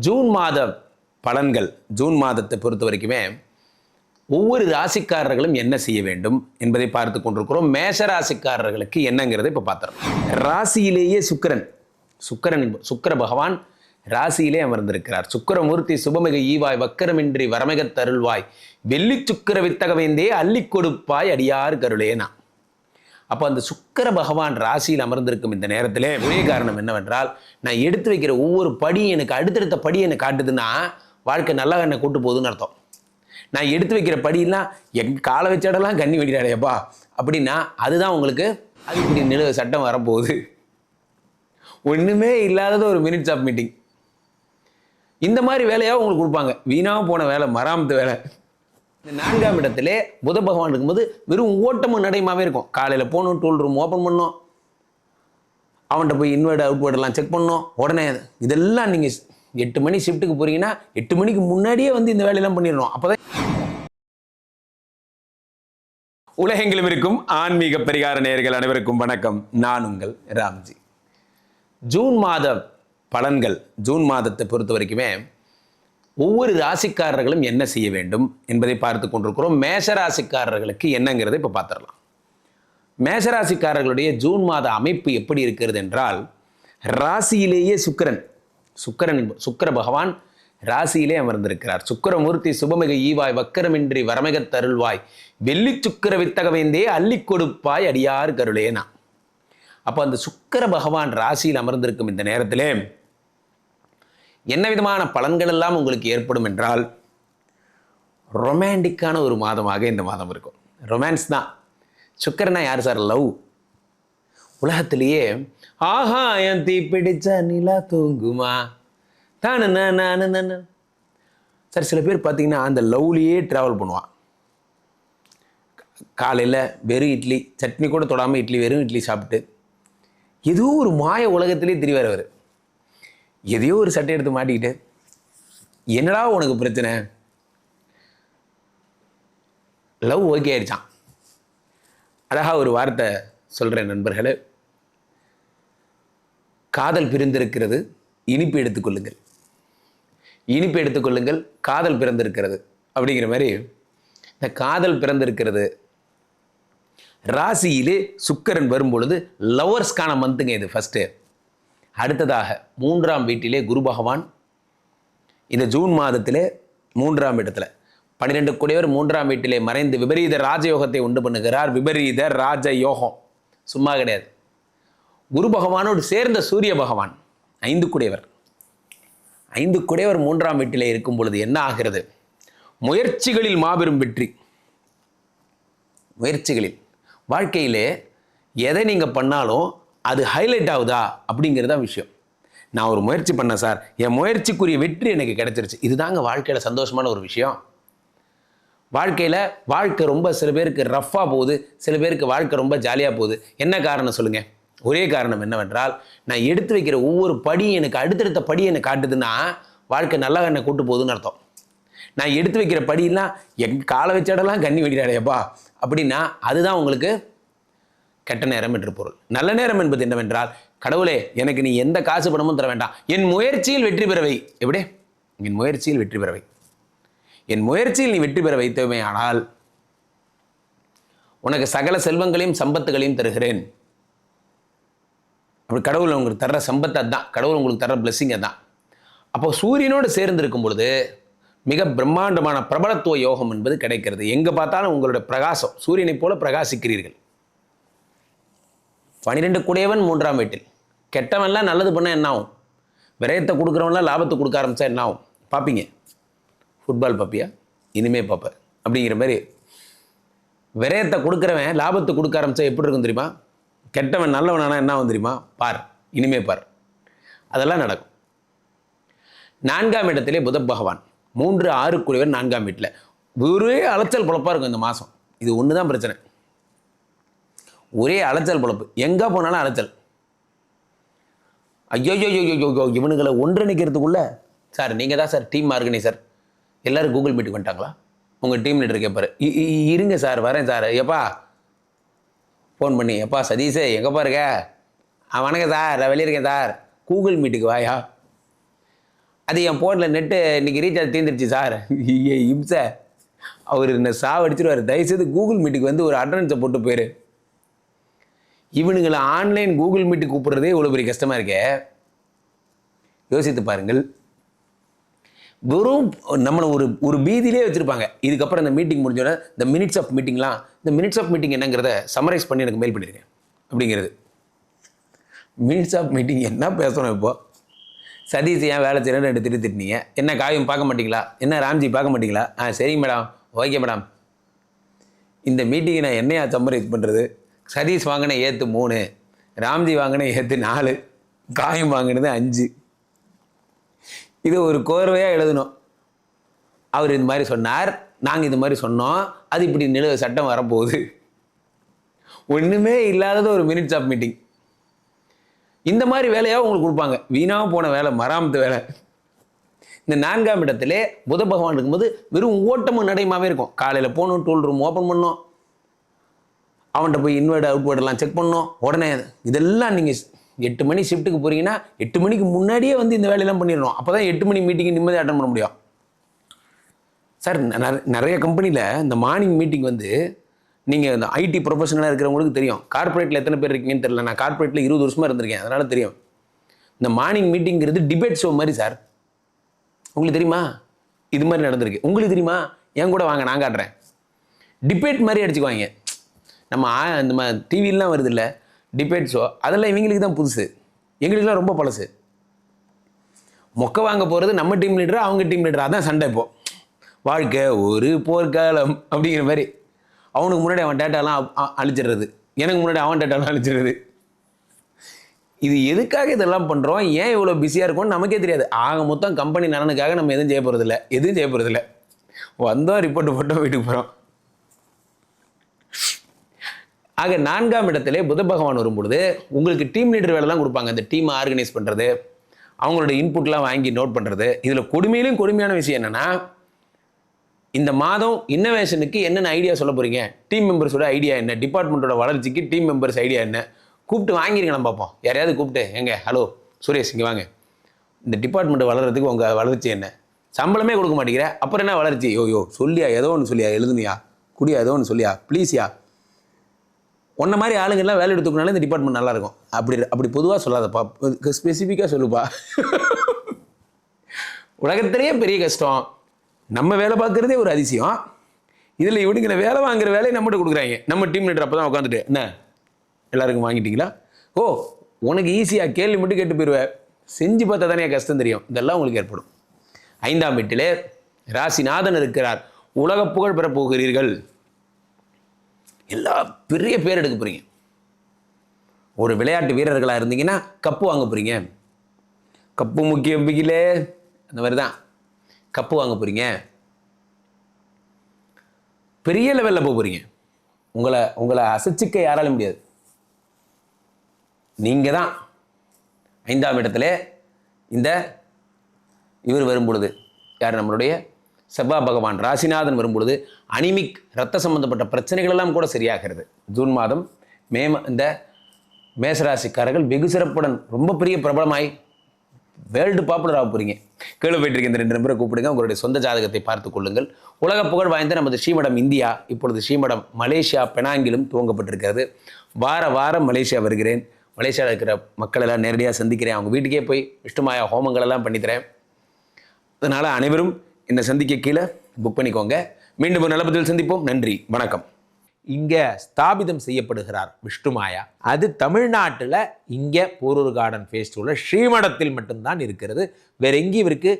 June மாத பலன்கள் June மாதத்தை பொறுத்த வரைக்குமே ஒவ்வொரு ராசிக்காரர்களும் என்ன செய்ய வேண்டும் என்பதை பார்த்து கொண்டிருக்கிறோம். மேஷ ராசிக்காரர்களுக்கு என்னங்கிறதை இப்போ பார்த்துறோம் ராசியிலேயே சுக்கிரன் சுக்கரன் சுக்கர சுக்கிர பகவான் ராசியிலே அமர்ந்திருக்கிறார். சுக்கிரமூர்த்தி சுபமிக ஈவாய் வக்கரமின்றி வரமிகத் தருள்வாய் வெள்ளி சுக்கிர வித்தகவேந்தே அள்ளி கொடுப்பாய் அடியார் கருளேனா. அப்போ அந்த சுக்கர பகவான் ராசியில் அமர்ந்திருக்கும் இந்த நேரத்திலே ஒரே காரணம் என்னவென்றால் நான் எடுத்து வைக்கிற ஒவ்வொரு படி எனக்கு அடுத்தடுத்த படி எனக்கு காட்டுதுன்னா வாழ்க்கை நல்லா என்னை கூட்டு போகுதுன்னு அர்த்தம். நான் எடுத்து வைக்கிற படியெல்லாம் எங் காலை வச்சாடலாம் கண்ணி வெடிடாடையப்பா அப்படின்னா அதுதான் உங்களுக்கு அது இப்படி நிலவு சட்டம் வரப்போகுது. ஒன்றுமே இல்லாதது ஒரு மினிட்ஸ் ஆஃப் மீட்டிங் இந்த மாதிரி வேலையாக உங்களுக்கு கொடுப்பாங்க. வீணாக போன வேலை மராமத்து வேலை. நான்காம் இடத்திலே புத பகவான் இருக்கும்போது வெறும் ஓட்டமும் நடையுமாவே இருக்கும். காலையில் போகணும் டூல் ரூம் ஓப்பன் பண்ணோம் அவன்கிட்ட போய் இன்வெர்ட் அவுட்வெர்டெல்லாம் செக் பண்ணோம் உடனே இதெல்லாம் நீங்கள் எட்டு மணி ஷிஃப்ட்டுக்கு போகிறீங்கன்னா எட்டு மணிக்கு முன்னாடியே வந்து இந்த வேலையெல்லாம் பண்ணிடணும். அப்போ தான் உலகெங்கிலும் இருக்கும் ஆன்மீக பரிகார நேயர்கள் அனைவருக்கும் வணக்கம். நான் உங்கள் ராம்ஜி. ஜூன் மாத பலன்கள் ஜூன் மாதத்தை பொறுத்த வரைக்குமே ஒவ்வொரு ராசிக்காரர்களும் என்ன செய்ய வேண்டும் என்பதை பார்த்து கொண்டிருக்கிறோம். மேச ராசிக்காரர்களுக்கு என்னங்கிறதை இப்போ பார்த்துடலாம். மேஷராசிக்காரர்களுடைய ஜூன் மாத அமைப்பு எப்படி இருக்கிறது என்றால் ராசியிலேயே சுக்கிரன் சுக்கிரன் சுக்கர சுக்கிர பகவான் ராசியிலே அமர்ந்திருக்கிறார். சுக்கிரமூர்த்தி சுபமிக ஈவாய் வக்கரமின்றி வரமிகத் தருள்வாய். வெள்ளி சுக்கர வித்தகவேந்தே அள்ளி கொடுப்பாய் அடியார் கருளேனா. அப்போ அந்த சுக்கிர பகவான் ராசியில் அமர்ந்திருக்கும் இந்த நேரத்திலே என்ன விதமான பலன்கள் எல்லாம் உங்களுக்கு ஏற்படும் என்றால் ரொமான்டிக்கான ஒரு மாதமாக இந்த மாதம் இருக்கும். ரொமான்ஸ் தான். சுக்கரனா யார் சார்? லவ் உலகத்திலேயே ஆஹா என் தீ பிடிச்ச நிலா தூங்குமா? தானு நானு சார் சில பேர் பார்த்தீங்கன்னா அந்த லவ்லேயே ட்ராவல் பண்ணுவான் காலையில் வெறும் இட்லி சட்னி கூட தொடாமல் இட்லி வெறும் இட்லி சாப்பிட்டு ஏதோ ஒரு மாய உலகத்திலே திரிவார் அவர். எதையோ ஒரு சட்டை எடுத்து மாட்டிக்கிட்டு என்னடா உனக்கு பிரச்சனை? லவ் ஓகே ஆயிடுச்சான் அழகா ஒரு வார்த்தை சொல்கிறேன் நண்பர்களே. காதல் பிரிந்திருக்கிறது இனிப்பு எடுத்துக்கொள்ளுங்கள் இனிப்பு எடுத்துக்கொள்ளுங்கள் காதல் பிறந்திருக்கிறது அப்படிங்கிற மாதிரி இந்த காதல் பிறந்திருக்கிறது ராசியிலே சுக்கரன் வரும்பொழுது லவ்வர்ஸ்க்கான மந்த்துங்க இது ஃபஸ்ட்டு அடுத்ததாக மூன்றாம் வீட்டிலே குரு பகவான். இந்த ஜூன் மாதத்திலே மூன்றாம் இடத்துல பன்னிரெண்டு கூடியவர் மூன்றாம் வீட்டிலே மறைந்து விபரீத ராஜயோகத்தை உண்டு பண்ணுகிறார். விபரீத ராஜ யோகம் சும்மா கிடையாது. குரு பகவானோடு சேர்ந்த சூரிய பகவான் ஐந்து கூடியவர். ஐந்து கூடியவர் மூன்றாம் வீட்டிலே இருக்கும் பொழுது என்ன ஆகிறது? முயற்சிகளில் மாபெரும் வெற்றி. முயற்சிகளில். வாழ்க்கையிலே எதை நீங்கள் பண்ணாலும் அது ஹைலைட் ஆகுதா? அப்படிங்கிறது தான் விஷயம். நான் ஒரு முயற்சி பண்ணேன் சார். என் முயற்சிக்குரிய வெற்றி எனக்கு கிடைச்சிருச்சு. இதுதாங்க வாழ்க்கையில் சந்தோஷமான ஒரு விஷயம். வாழ்க்கையில் வாழ்க்கை ரொம்ப சில பேருக்கு ரஃப்பாக போகுது. சில பேருக்கு வாழ்க்கை ரொம்ப ஜாலியாக போகுது. என்ன காரணம் சொல்லுங்கள் ஒரே காரணம் என்னவென்றால் நான் எடுத்து வைக்கிற ஒவ்வொரு படியும் எனக்கு அடுத்தடுத்த படி என்னை காட்டுதுன்னா வாழ்க்கை நல்லா என்னை கூட்டு போகுதுன்னு அர்த்தம். நான் எடுத்து வைக்கிற படியெல்லாம் எங் காலை வச்சாடெல்லாம் கண்ணி வெடிடாடையப்பா அப்படின்னா அதுதான் உங்களுக்கு கெட்ட நேரம் என்று பொருள். நல்ல நேரம் என்பது என்னவென்றால் கடவுளே எனக்கு நீ எந்த காசு பணமும் தர வேண்டாம். என் முயற்சியில் வெற்றி பெறவை எப்படி? என் முயற்சியில் வெற்றி பெறவை என் முயற்சியில் நீ வெற்றி பெற வைத்தவே ஆனால் உனக்கு சகல செல்வங்களையும் சம்பத்துகளையும் தருகிறேன். அப்படி கடவுள் உங்களுக்கு தர்ற சம்பத்து அதான். கடவுள் உங்களுக்கு தர்ற blessing தான் அப்போ சூரியனோடு சேர்ந்து இருக்கும் பொழுது மிக பிரம்மாண்டமான பிரபலத்துவ யோகம் என்பது கிடைக்கிறது. எங்கே பார்த்தாலும் உங்களுடைய பிரகாசம். சூரியனைப் போல பிரகாசிக்கிறீர்கள். பன்னிரெண்டு கூடியவன் மூன்றாம் வீட்டில். கெட்டவன்லாம் நல்லது பண்ணால் என்ன ஆகும்? விரயத்தை கொடுக்குறவன்லாம் லாபத்தை கொடுக்க ஆரம்பித்தா என்ன ஆகும்? பார்ப்பீங்க ஃபுட்பால் பார்ப்பியா இனிமே பார்ப்பார் அப்படிங்கிற மாதிரி. விரயத்தை கொடுக்குறவன் லாபத்தை கொடுக்க ஆரம்பித்தா எப்படி இருக்கும் தெரியுமா? கெட்டவன் நல்லவனானா என்ன ஆகும் தெரியுமா? பார். இனிமே பார். அதெல்லாம் நடக்கும். நான்காம் இடத்திலே புத பகவான். மூன்று ஆறு குடிவர் நான்காம் வீட்டில். ஒரே அலைச்சல் குழப்பாக இருக்கும் இந்த மாதம். இது ஒன்று தான் பிரச்சனை. ஒரே அலைச்சல் பொழப்பு. எங்கே போனாலும் அலைச்சல். ஐயோ ஐயோ இவனுங்களை ஒன்றிணைக்கிறதுக்குள்ள சார் நீங்கள் தான் சார் டீம் ஆர்கனைசர் எல்லோரும் கூகுள் மீட்டுக்கு வந்துட்டாங்களா? உங்கள் டீம் லீடர் கேட்பார் "இ- இருங்க சார் வரேன் சார். எப்பா? ஃபோன் பண்ணி எப்பா சதீஷே எங்கேப்பா இருக்க ஆ வணக்கம் சார் நான் வெளியே இருக்கேன் சார் கூகுள் மீட்டுக்கு வாயா? அது என் ஃபோனில் நெட்டு இன்றைக்கி ரீசார்ஜ் தீர்ந்துருச்சு சார். இம்சை. அவர் என்ன சாவடிச்சிருவார். தயவுசெய்து கூகுள் மீட்டுக்கு வந்து ஒரு அட்ரன்ஸை போட்டு போயிரு. இவனுங்களை ஆன்லைன் கூகுள் மீட்டு கூப்பிடுறதே இவ்வளோ பெரிய கஷ்டமாக இருக்கே? யோசித்து பாருங்கள். வெறும் நம்மளை ஒரு ஒரு பீதியிலே வச்சுருப்பாங்க. இதுக்கப்புறம் இந்த மீட்டிங் முடிஞ்சோடனே இந்த மினிட்ஸ் ஆஃப் மீட்டிங்லாம் இந்த மினிட்ஸ் ஆஃப் மீட்டிங் என்னங்கிறத சமரைஸ் பண்ணி எனக்கு மெயில் பண்ணியிருக்கேன் அப்படிங்கிறது. மினிட்ஸ் ஆஃப் மீட்டிங் என்ன பேசணும் இப்போ? சதீஷ் ஏன் வேலை செய்யணும்னு ரெண்டு திட்டு திட்டினீங்க? என்ன காயம் பார்க்க மாட்டிங்களா? என்ன ராம்ஜி பார்க்க மாட்டிங்களா? ஆ சரிங்க மேடம் ஓகே மேடம் இந்த மீட்டிங்கை நான் என்னையா சம்மரைஸ் பண்ணுறது சதீஷ் வாங்கின ஏற்று மூணு ராம்ஜி வாங்கின ஏற்று நாலு காயம் வாங்கினது அஞ்சு. இது ஒரு கோர்வையாக எழுதணும். அவர் இந்த மாதிரி சொன்னார் நாங்கள் இது மாதிரி சொன்னோம் அது இப்படி நில சட்டம் வரப்போகுது. ஒன்றுமே இல்லாதது ஒரு மினிட்ஸ் ஆஃப் மீட்டிங் இந்த மாதிரி வேலையாக உங்களுக்கு கொடுப்பாங்க. வீணாக போன வேலை மராமத்து வேலை. இந்த நான்காம் இடத்திலே புத பகவான் இருக்கும்போது வெறும் ஓட்டமும் நடைமாவே இருக்கும். காலையில் போகணும் டூல் ரூம் ஓப்பன் பண்ணோம் அவன்கிட்ட போய் இன்வெர்ட் அவுட்வெர்டெல்லாம் செக் பண்ணோம். உடனே இதெல்லாம் நீங்கள் எட்டு மணி ஷிஃப்ட்டுக்கு போகிறீங்கன்னா எட்டு மணிக்கு முன்னாடியே வந்து இந்த வேலையெல்லாம் பண்ணிடணும். அப்போ தான் எட்டு மணி மீட்டிங் நிம்மதியாக அட்டன் பண்ண முடியும். சார் நிறைய கம்பெனியில் இந்த மார்னிங் மீட்டிங் வந்து நீங்கள் இந்த ஐடி ப்ரொஃபஷனலாக இருக்கிறவங்களுக்கு தெரியும். கார்ப்பரேட்டில் எத்தனை பேர் இருக்கீங்கன்னு தெரியல. நான் கார்ப்பரேட்டில் இருபது வருஷமாக இருந்திருக்கேன். அதனால் தெரியும். இந்த மார்னிங் மீட்டிங்கிறது டிபேட் ஷோ மாதிரி சார் உங்களுக்கு தெரியுமா? இது மாதிரி நடந்திருக்கு. உங்களுக்கு தெரியுமா? என் கூட வாங்க நான் காட்டுறேன். டிபேட் மாதிரி அடிச்சுக்குவாங்க. நம்ம இந்த மாதிரி டிவிலாம் வருது இல்லை டிபேட் ஷோ அதெல்லாம் இவங்களுக்கு தான் புதுசு. எங்களுக்குலாம் ரொம்ப பழசு. மொக்க வாங்க போகிறது நம்ம டீம் லீடர் அவங்க டீம் லீடர் அதான் சண்டை இப்போ. வாழ்க்கை ஒரு போர்க்காலம் அப்படிங்கிற மாதிரி. அவனுக்கு முன்னாடி அவன் டேட்டாலாம் அழிச்சிடுறது. எனக்கு முன்னாடி அவன் டேட்டாலாம் அழிச்சிடுறது. இது எதுக்காக இதெல்லாம் பண்ணுறோம் ஏன் இவ்வளோ பிஸியாக இருக்கும்னு நமக்கே தெரியாது. ஆக மொத்தம் கம்பெனி நலனுக்காக நம்ம எதுவும் செய்ய போகிறதில்ல எதுவும் செய்ய போகிறதில்ல வந்தோம் ரிப்போர்ட் போட்டோம் வீட்டுக்கு போகிறோம் ஆக நான்காம் இடத்திலே புத பகவான் வரும்பொழுது உங்களுக்கு டீம் லீடர் வேலைலாம் கொடுப்பாங்க. இந்த டீமை ஆர்கனைஸ் பண்ணுறது அவங்களோட இன்புட்லாம் வாங்கி நோட் பண்ணுறது இதில் கொடுமையிலும் கொடுமையான விஷயம் என்னென்னா இந்த மாதம் இன்னோவேஷனுக்கு என்னென்ன ஐடியா சொல்ல போகிறீங்க டீம் மெம்பர்ஸோட ஐடியா என்ன? டிபார்ட்மெண்ட்டோட வளர்ச்சிக்கு டீம் மெம்பர்ஸ் ஐடியா என்ன? கூப்பிட்டு வாங்கிருக்கலாம் பார்ப்போம். யாரையாவது கூப்பிட்டு எங்க ஹலோ சுரேஷ் இங்கே வாங்க. இந்த டிபார்ட்மெண்ட் வளர்கிறதுக்கு உங்கள் வளர்ச்சி என்ன? சம்பளமே கொடுக்க மாட்டேங்கிற. அப்புறம் என்ன வளர்ச்சி? யோ யோ சொல்லியா? ஏதோ ஒன்று சொல்லியா? எழுதுனியா? குடியா? ஏதோ ஒன்று சொல்லியா? ப்ளீஸ்யா உன்ன மாதிரி ஆளுங்கெல்லாம் வேலை எடுத்துக்கனால இந்த டிபார்ட்மெண்ட் நல்லா இருக்கும் அப்படி அப்படி பொதுவாக சொல்லாதப்பா. ஸ்பெசிஃபிக்காக சொல்லுப்பா. உலகத்திலேயே பெரிய கஷ்டம். நம்ம வேலை பார்க்குறதே ஒரு அதிசயம். இதில் இவனுங்க வேலை வாங்குற வேலையை நம்மகிட்ட கொடுக்குறாங்க. நம்ம டீம் லீடர் அப்போ தான் உட்காந்துட்டு என்ன? எல்லாருக்கும் வாங்கிட்டீங்களா? ஓ உனக்கு ஈஸியாக கேள்வி மட்டும் கேட்டு போயிடுவேன் செஞ்சு பார்த்தா தானே கஷ்டம் தெரியும். இதெல்லாம் உங்களுக்கு ஏற்படும். ஐந்தாம் வீட்டிலே ராசிநாதன் இருக்கிறார். உலக புகழ் பெறப் போகிறீர்கள். எல்லா பெரிய பேர் எடுக்க போகிறீங்க ஒரு விளையாட்டு வீரர்களாக இருந்தீங்கன்னா கப்பு வாங்க போகிறீங்க கப்பு முக்கிய பிகிலே. அந்த மாதிரி தான். கப்பு வாங்க போகிறீங்க பெரிய லெவலில் போக போகிறீங்க உங்களை உங்களை அசைச்சிக்க யாராலும் முடியாது. நீங்கள் தான் ஐந்தாம் இடத்துல இந்த இவர் வரும் பொழுது யார் நம்மளுடைய செவ்வாய் பகவான் ராசிநாதன் வரும்பொழுது அனிமிக் ரத்த சம்பந்தப்பட்ட பிரச்சனைகள் எல்லாம் கூட சரியாகிறது. ஜூன் மாதம் மே இந்த மேசராசிக்காரர்கள் வெகு சிறப்புடன் ரொம்ப பெரிய பிரபலமாய் வேர்ல்டு பாப்புலர் ஆக போறீங்க. கீழே போயிட்டு இந்த ரெண்டு நம்பரை கூப்பிடுங்க. உங்களுடைய சொந்த ஜாதகத்தை பார்த்துக் கொள்ளுங்கள். உலக புகழ் வாய்ந்த நமது ஸ்ரீமடம் இந்தியா இப்பொழுது ஸ்ரீமடம் மலேசியா பெனாங்கிலும் துவங்கப்பட்டிருக்கிறது. வார வாரம் மலேசியா வருகிறேன். மலேசியாவில் இருக்கிற மக்கள் எல்லாம் நேரடியாக சந்திக்கிறேன். அவங்க வீட்டுக்கே போய் விஷ்ணுமாயா ஹோமங்கள் எல்லாம் பண்ணித்தரேன் அதனால் அனைவரும் என்னை சந்திக்க கீழே புக் பண்ணிக்கோங்க. மீண்டும் ஒரு நல்ல சந்திப்போம். நன்றி. வணக்கம். இங்கே ஸ்தாபிதம் செய்யப்படுகிறார் விஷ்ணுமாயா அது தமிழ்நாட்டில் இங்கே போரூர் கார்டன் ஃபேஸ்டிவலில் ஸ்ரீமடத்தில் மட்டும்தான் இருக்கிறது. வேற எங்கேயும் இவருக்கு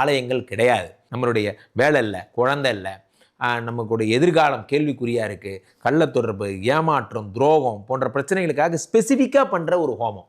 ஆலயங்கள் கிடையாது. நம்மளுடைய வேலை இல்லை குழந்தை இல்லை. நமக்குடைய எதிர்காலம் கேள்விக்குறியாக இருக்குது கள்ளத்தொடர்பு ஏமாற்றம் துரோகம் போன்ற பிரச்சனைகளுக்காக ஸ்பெசிஃபிக்காக பண்ணுற ஒரு ஹோமம்.